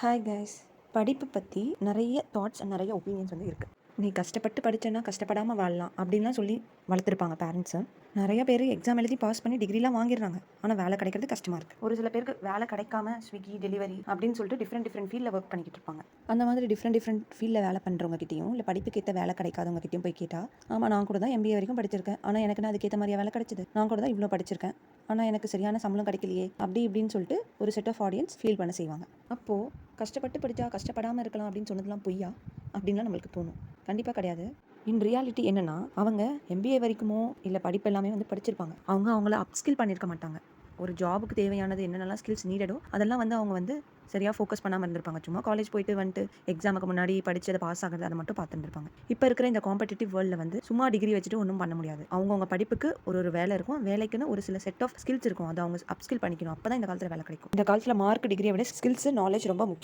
Hi guys படிப்பு பற்றி நிறைய தாட்ஸ் அண்ட் நிறைய ஒப்பீனியன்ஸ் வந்து இருக்குது நீ கஷ்டப்பட்டு படித்தேன்னா கஷ்டப்படாமல் வாழலாம் அப்படின்லாம் சொல்லி வளர்த்துருப்பாங்க பேரண்ட்ஸு நிறைய பேர் எக்ஸாம் எழுதி பாஸ் பண்ணி டிகிரிலாம் வாங்கிடுறாங்க. ஆனால் வேலை கிடைக்கிறது கஷ்டமாக இருக்குது ஒரு சில பேருக்கு வேலை கிடைக்காம ஸ்விக்கி டெலிவரி அப்படின்னு சொல்லிட்டு டிஃப்ரெண்ட் டிஃப்ரெண்ட் ஃபீல்டில் ஒர்க் பண்ணிக்கிட்டு இருப்பாங்க. அந்த மாதிரி டிஃப்ரெண்ட் டிஃப்ரெண்ட் ஃபீல்டில் வேலை பண்ணுறவங்க கிட்டயும் இல்லை படிப்புக்கு ஏற்ற வேலை கிடைக்காதவங்க கிட்டயும் போய் கேட்டால் ஆமாம் நான் கூட தான் எம்பிஏ வரைக்கும் படிச்சிருக்கேன். ஆனால் எனக்கு நான் அதுக்கேற்ற மாதிரியா வேலை கிடைச்சது. நான் கூட தான் இவ்வளோ படிச்சிருக்கேன். ஆனால் எனக்கு சரியான சம்பளம் கிடைக்கலையே. அப்படி இப்படின்னு சொல்லிட்டு ஒரு செட் ஆஃப் ஆடியன்ஸ் ஃபீல் பண்ண செய்வாங்க. அப்போது கஷ்டப்பட்டு படித்தா கஷ்டப்படாமல் இருக்கலாம் அப்படின்னு சொன்னதெல்லாம் பொய்யா? அப்படின்லாம் நம்மளுக்கு தோணும். கண்டிப்பாக கிடையாது. இன் ரியாலிட்டி என்னென்னா அவங்க எம்பிஏ வரைக்குமோ இல்லை படிப்பு எல்லாமே வந்து படிச்சிருப்பாங்க. அவங்க அவங்கள அப்ஸ்கில் பண்ணியிருக்க மாட்டாங்க. ஒரு ஜாபுக்கு தேவையானது என்னென்னலாம் ஸ்கில்ஸ் நீடடோ அதெல்லாம் வந்து அவங்க வந்து சரியாக ஃபோக்கஸ் பண்ணாமல் இருந்திருப்பாங்க. சும்மா காலேஜ் போயிட்டு வந்துட்டு எக்ஸாமுக்கு முன்னாடி படித்து அதை பாஸ் ஆகிறது அதை மட்டும் பார்த்துருப்பாங்க இருப்பாங்க இப்போ இருக்கிற இந்த காம்படிட்டிவ் வேர்ல்டில் வந்து சும்மா டிகிரி வச்சுட்டு ஒன்றும் பண்ண முடியாது. அவங்கவுங்க படிப்புக்கு ஒரு ஒரு வேலை இருக்கும். வேலைக்குன்னு ஒரு சில செட் ஆஃப் ஸ்கில்ஸ் இருக்கும். அதை அவங்க அப்ஸ்கில் பண்ணிக்கணும். அப்போ தான் இந்த காலத்தில் வேலை கிடைக்கும். இந்த காலத்தில் மார்க் டிகிரியை விட ஸ்கில்ஸ் நாலேஜ் ரொம்ப முக்கியம்.